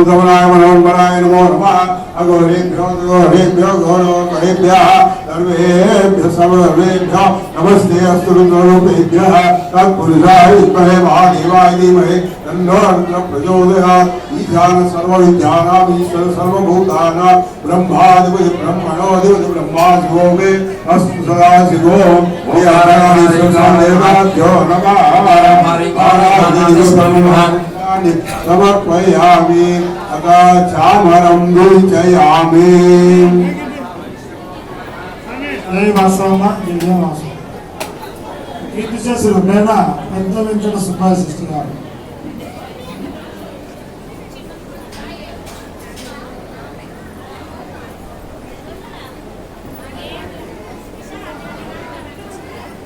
भूतमनाय मनोन्मनाय नमो नमः। अघोरेभ्यो घोरेभ्यो घोरो करेभ्यः सर्वेभ्यः सर्वेभ्यः, नमस्ते, अस्तु रुद्ररूपेभ्यः। तत्पुरुषाय विद्महे महादेवाय धीमहि। तन्नो रुद्रः प्रचोदयात् ईशान सर्वविद्यानाम् ईश्वर सर्वभूतानां ब्रह्माधिपति ब्रह्मणोऽधिपति ब्रह्मा शिवो मे अस्तु सदा शिवो देवाभ्यो नमः। समर्पयामि तथा चामरं दूचयामि జై వాసవమ్మ జయ వాసవ కీర్తి చేసిన మేడ పెద్ద వెంకట సుబ్బాయి సిస్టర్ గారు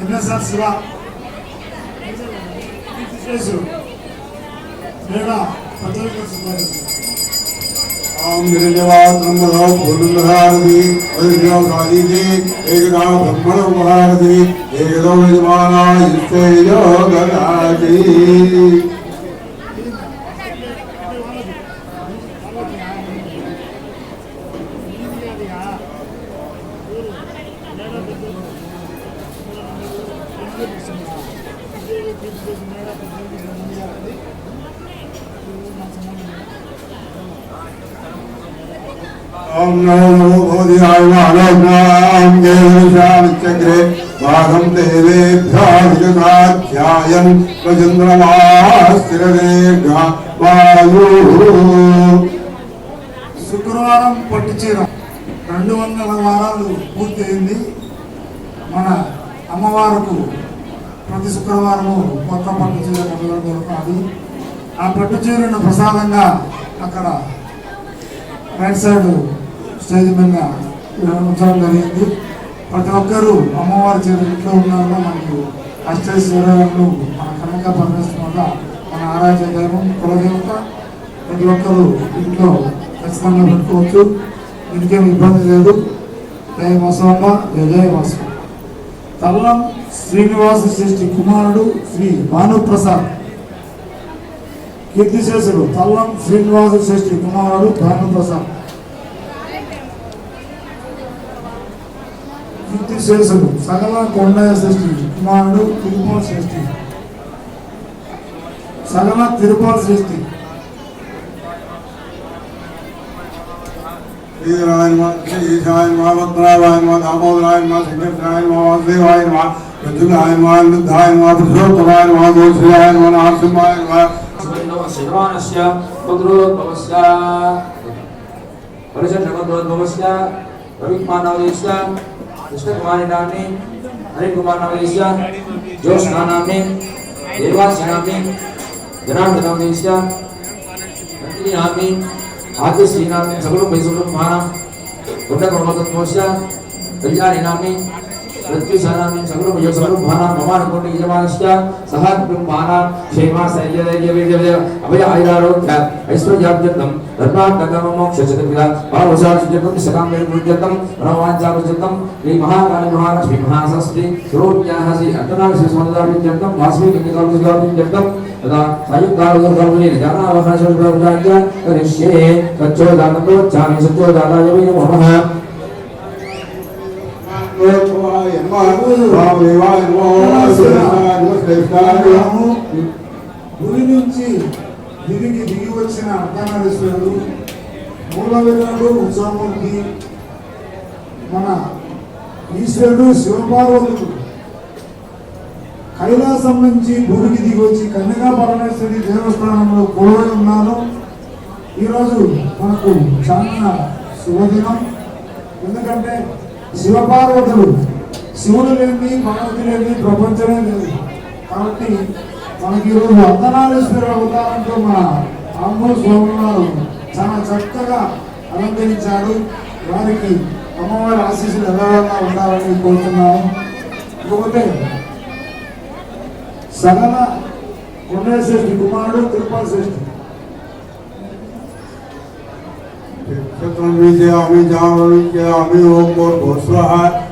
ఎన్ఎస్ఆర్ శివ కీర్తి చేసు మేడ పెద్ద వెంకట సుబ్బాయి ओम निर्जवात्रम मनो भूलुलहारति अदिव्यो कालीति एकदा ब्रह्मण उपहारति एकदो यजमाना युष्टे योगदाति ओम नमो नमो भोधियाय मानवनाम देवशामिचक्रे भागं देवेभ्याधिगताध्यायन् प्रचन्द्रमास्तिरदीर्घा वायुः శుక్రవారం పట్టు చీర రెండు వందల వారాలు పూర్తయింది మన అమ్మవారికి ప్రతి శుక్రవారము కొత్త పట్టు చీర కట్టడం జరుగుతుంది ఆ పట్టు చీరను ప్రసాదంగా అక్కడ రైట్ సైడ్ స్టేజ్ మీద ఉంచడం జరిగింది. ప్రతి ఒక్కరూ అమ్మవారి చీర ఇంట్లో ఉన్నారో మనకు అష్టైశ్వర్యాలు మన కనంగా పనిచేస్తున్న వల్ల మన ఆరాధ్య దైవం కులదేవత ప్రతి ఒక్కరూ ఇంట్లో ఖచ్చితంగా పెట్టుకోవచ్చు. ఇంకేం ఇబ్బంది లేదు. జయ వసవమ్మ జయ జయ వసవ తల్లం శ్రీనివాస శ్రేష్ఠి కుమారుడు శ్రీ భానుప్రసాద్. కీర్తిశేషుడు తల్లం శ్రీనివాస శ్రేష్ఠి కుమారుడు భానుప్రసాద్ కీర్తిశేషుడు సకల కొండయ శ్రేష్ఠి కుమారుడు తిరుపతి శ్రేష్ఠి. సగల తిరుపల శేషి శ్రీధరాయ మా శ్రీశాయ నమ భద్రాయ నమ దామోదరాయ నమ మా నమ వాసుదేవాయ నమ విద్యులాయ మా విద్ధాయ మా పురుషోత్తమాయ నమ గోశ్రీయాయ నమ నరసింహాయ నమ शिवमानस्य पुत्रोद्भवस्य परिचन्द्रगोद्भवस्य रविकुमारनवदेशस्य कृष्णकुमारिनाम्नि हरिकुमारनवदेशस्य ज्योत्स्नानाम्नि देवासीनाम्नि जनार्दनवदेशस्य नन्दिनीनाम्नि आदिश्रीनाम्नि सकलुं वैसुकुलं मानां गुण्डकुर्मतत्वस्य कल्याणिनाम्नि ಋತ್ವಿಸಾನಾಂ ಸಗುಣ ಯೋಗಸರುಭಾನಾಂ ಭವಾನ್ ಕೋಟಿ ಯಜಮಾನಸ್ಯ ಸಹ ಬ್ರಹ್ಮಾನಾಂ ಕ್ಷೇಮ ಸೈಲ್ಯದಯ ವೇದವೇದ ಅಭಯ ಐರಾರೋಗ್ಯ ಐಶ್ವರ್ಯಾಬ್ಜಂತಂ ರತ್ನಾತ್ಮಕಮ ಮೋಕ್ಷಚತುರ್ವಿಧ ಭಾವಸಾರ್ಜಂತಂ ಸಕಾಮೇನ ಪೂಜ್ಯಂತಂ ರವಾಂಚಾರ್ಜಂತಂ ಶ್ರೀ ಮಹಾಕಾಲಿ ಮಹಾಲಕ್ಷ್ಮಿ ಮಹಾಸಸ್ತಿ ಸುರೋಜ್ಞಾಹಸಿ ಅರ್ಥನಾಗ ಶ್ರೀ ಸಮದಾಭಿಜಂತಂ ವಾಸ್ಮಿ ಕನ್ಯಕಾಭಿಜಂತಂ तदा संयुक्तावगमनेन जानावः सर्वप्रभुजाय करिष्ये सच्चोदानं प्रोच्चामि सच्चोदानाय वै नमः వాగ్వాదము గురి నుంచి దిగి దిగి వచ్చిన అర్థనారీశ్వరుడు మూల విరాడు ఉత్సవమూర్తి మన ఈశ్వరుడు శివపార్వతుడు కైలాసం నుంచి భూమికి దిగొచ్చి కన్యకా పరమేశ్వరి దేవస్థానంలో కొలవై ఉన్నారు ఈరోజు మనకు చాలా శుభదినం. ఎందుకంటే శివపార్వతుడు శివుడు లేని మనకు లేని ప్రపంచమే లేదు. కాబట్టి మనకి ఈరోజు అర్ధనారేశ్వర అవతారంతో మన అమ్మో స్వామి వారు చాలా చక్కగా అలంకరించాడు వారికి అమ్మవారి ఆశీస్సులు ఎలా ఉండాలని కోరుతున్నాము. ఇకపోతే సగల కొండశ్రేష్ఠి కుమారుడు తిరుపతి శ్రేష్ఠి. విజయ అమి జామి అమి ఓం ఓ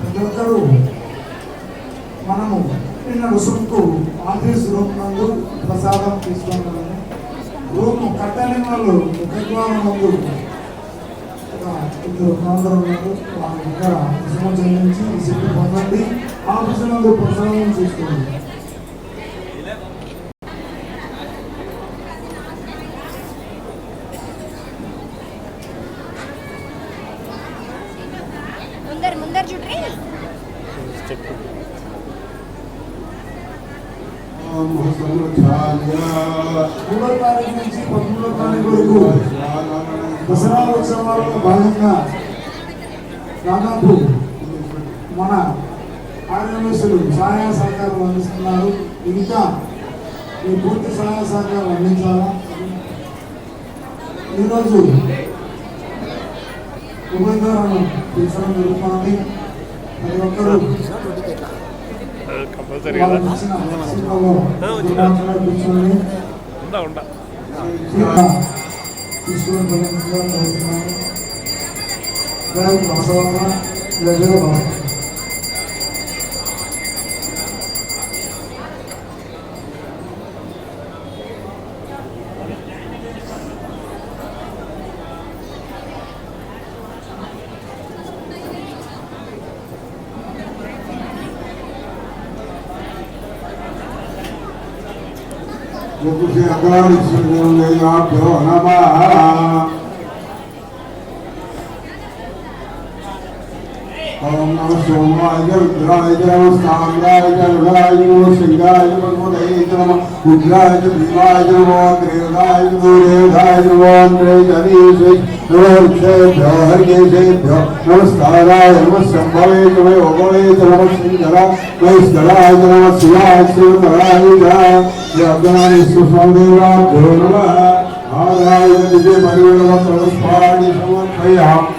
ప్రతి మనము నిన్న రుసుముకు ఆఫీస్ రూమ్ నందు ప్రసాదం తీసుకుంటామని రూమ్ కట్టని వాళ్ళు ముఖద్వారం నందు ఇద్దరు కౌంటర్ ఉన్నారు. వాళ్ళ దగ్గర రుసుము చెల్లించి రిసిప్ట్ పొందండి. ఆఫీసు నందు ప్రసాదం తీసుకోండి. ముందర ಮುಂದರ್ చూడ్రి? మూడో తారీఖు నుంచి పదమూడో తారీఖు వరకు దసరా ఉత్సవాలలో భాగంగా దాదాపు మన కార్యదర్శులు సహాయ సహకారం అందిస్తున్నారు ఇంకా ఈ పూర్తి సహాయ సహకారం అందించాలా ఈరోజు ఉభయదారులను తీర్చడం జరుగుతుంది ప్రతి ఒక్కరూ కంపల్సరీ వాళ్ళకి ఇచ్చిన సీట్లలో దుర్గాంతలో కూర్చొని ఉందా ఉందా తీసుకుని బలంగా చదువుతున్నాను జయ సోమాయం ద్రాజం సామ్రాజం రాజం సింగాయం ఉదయం ఉగ్రాజం విరాజం వాగ్రేరాజం దూరేరాజం వాగ్రేజనీశై నమోక్షేభ్యో హరికేశేభ్యో నమస్కారాయ నమస్సంభవే తమే ఓభవే నమ సింగర వైశ్వరాయ నమ శివాయ శివరాయ జగనాని సుస్వామిదేవా గురు నమ ఆదాయ విజయ పరివేణ సమర్పాణి సమర్పయామి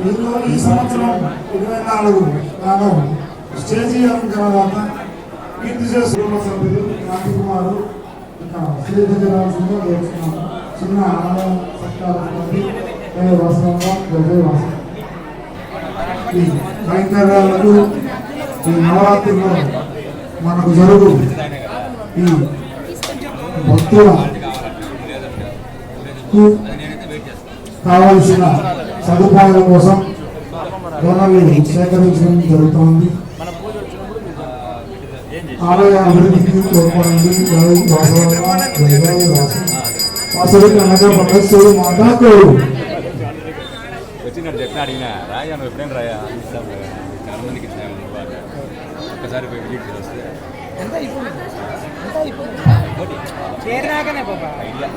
ఇందులో ఈ సంవత్సరం ఇరవై నాలుగు తాను స్టేజ్ తర్వాత కీర్తి చేసుకున్న సభ్యులు క్రాంతి కుమారు ఇక శ్రీ దగ్గర చిన్న ఆనందం సత్కారం ఉంది జయ వాసవంగా జయ వాసవం ఈ కైంకర్యాలకు ఈ నవరాత్రిలో మనకు జరుగు ఈ భక్తుల కావలసిన సదుపాయాల కోసం రుణాలు సేకరించడం జరుగుతోంది. ఆలయ అభివృద్ధికి తోడ్పడండి. జై వాసవ జై జై వాసవ వాసవి కనక పరమేశ్వరు మాతాకు వచ్చినట్టు చెప్పిన అడిగినా రాయా నువ్వు ఎప్పుడైనా రాయా? ఇస్తాం. కదా. చాలా మందికి ఇచ్చినాము ఇవాళ. ఒక్కసారి పోయి విజిట్ చేసి వస్తే. ఎంత అయిపోయింది? ఎంత అయిపోయింది? చేరినాకనే బాబా. ఐడియా.